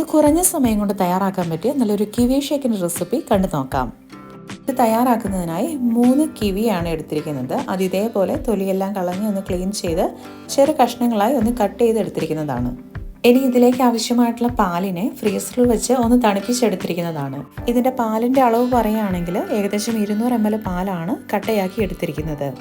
കുറഞ്ഞ സമയം കൊണ്ട് തയ്യാറാക്കാൻ പറ്റിയ നല്ലൊരു കിവി ഷേക്കിന്റെ റെസിപ്പി കണ്ടു നോക്കാം. ഇത് തയ്യാറാക്കുന്നതിനായി മൂന്ന് കിവിയാണ് എടുത്തിരിക്കുന്നത്. അത് ഇതേപോലെ തൊലിയെല്ലാം കളഞ്ഞ് ഒന്ന് ക്ലീൻ ചെയ്ത് ചെറു കഷ്ണങ്ങളായി ഒന്ന് കട്ട് ചെയ്ത് എടുത്തിരിക്കുന്നതാണ്. ഇനി ഇതിലേക്ക് ആവശ്യമായിട്ടുള്ള പാലിനെ ഫ്രീസറിൽ വെച്ച് ഒന്ന് തണുപ്പിച്ചെടുത്തിരിക്കുന്നതാണ്. ഇതിന്റെ പാലിന്റെ അളവ് പറയുകയാണെങ്കിൽ ഏകദേശം ഇരുന്നൂറ് എം എൽ പാലാണ് കട്ടയാക്കി എടുത്തിരിക്കുന്നത്.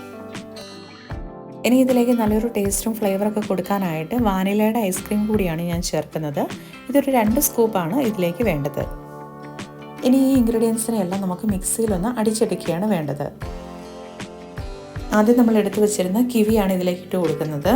ഇനി ഇതിലേക്ക് നല്ലൊരു ടേസ്റ്റും ഫ്ലേവറൊക്കെ കൊടുക്കാനായിട്ട് വാനിലയുടെ ഐസ്ക്രീം കൂടിയാണ് ഞാൻ ചേർക്കുന്നത്. ഇതൊരു രണ്ട് സ്കൂപ്പാണ് ഇതിലേക്ക് വേണ്ടത്. ഇനി ഈ ഇൻഗ്രീഡിയൻസിനെ എല്ലാം നമുക്ക് മിക്സിയിലൊന്ന് അടിച്ചെടുക്കുകയാണ് വേണ്ടത്. ആദ്യം നമ്മൾ എടുത്തു വെച്ചിരുന്ന കിവിയാണ് ഇതിലേക്ക് ഇട്ട് കൊടുക്കുന്നത്.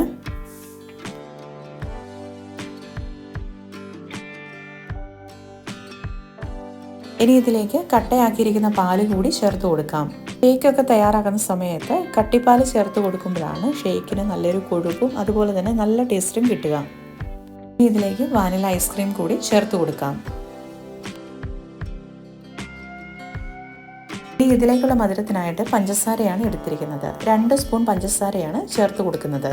ഇനി ഇതിലേക്ക് കട്ടയാക്കിയിരിക്കുന്ന പാൽ കൂടി ചേർത്ത് കൊടുക്കാം. ഷേക്കൊക്കെ തയ്യാറാക്കുന്ന സമയത്ത് കട്ടിപ്പാൽ ചേർത്ത് കൊടുക്കുമ്പോഴാണ് ഷേക്കിന് നല്ലൊരു കൊഴുപ്പും അതുപോലെ തന്നെ നല്ല ടേസ്റ്റും കിട്ടുക. ഇനി ഇതിലേക്ക് വാനില ഐസ്ക്രീം കൂടി ചേർത്ത് കൊടുക്കാം. ഇനി ഇതിലേക്കുള്ള മധുരത്തിനായിട്ട് പഞ്ചസാരയാണ് എടുത്തിരിക്കുന്നത്. രണ്ട് സ്പൂൺ പഞ്ചസാരയാണ് ചേർത്ത് കൊടുക്കുന്നത്.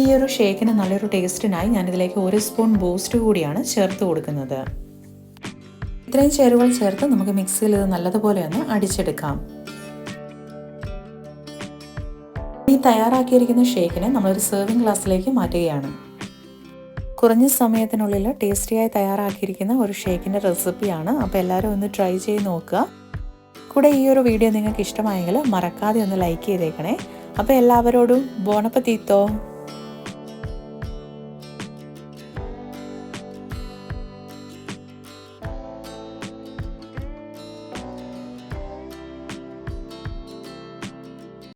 ഈ ഒരു ഷേക്കിന് നല്ലൊരു ടേസ്റ്റിനായി ഞാനിതിലേക്ക് ഒരു സ്പൂൺ ബൂസ്റ്റ് കൂടിയാണ് ചേർത്ത് കൊടുക്കുന്നത്. ഇത്രയും ചേരുവകൾ ചേർത്ത് നമുക്ക് മിക്സിയിൽ ഇത് നല്ലതുപോലെ ഒന്ന് അടിച്ചെടുക്കാം. ഈ തയ്യാറാക്കിയിരിക്കുന്ന ഷേക്കിനെ നമ്മളൊരു സെർവിങ് ഗ്ലാസ്സിലേക്ക് മാറ്റുകയാണ്. കുറഞ്ഞ സമയത്തിനുള്ളിൽ ടേസ്റ്റിയായി തയ്യാറാക്കിയിരിക്കുന്ന ഒരു ഷേക്കിന്റെ റെസിപ്പിയാണ്. അപ്പോൾ എല്ലാവരും ഒന്ന് ട്രൈ ചെയ്ത് നോക്കുക. കൂടെ ഈ ഒരു വീഡിയോ നിങ്ങൾക്ക് ഇഷ്ടമായെങ്കിൽ മറക്കാതെ ഒന്ന് ലൈക്ക് ചെയ്തേക്കണേ. അപ്പോൾ എല്ലാവരോടും ബോണപ്പത്തീത്തോ.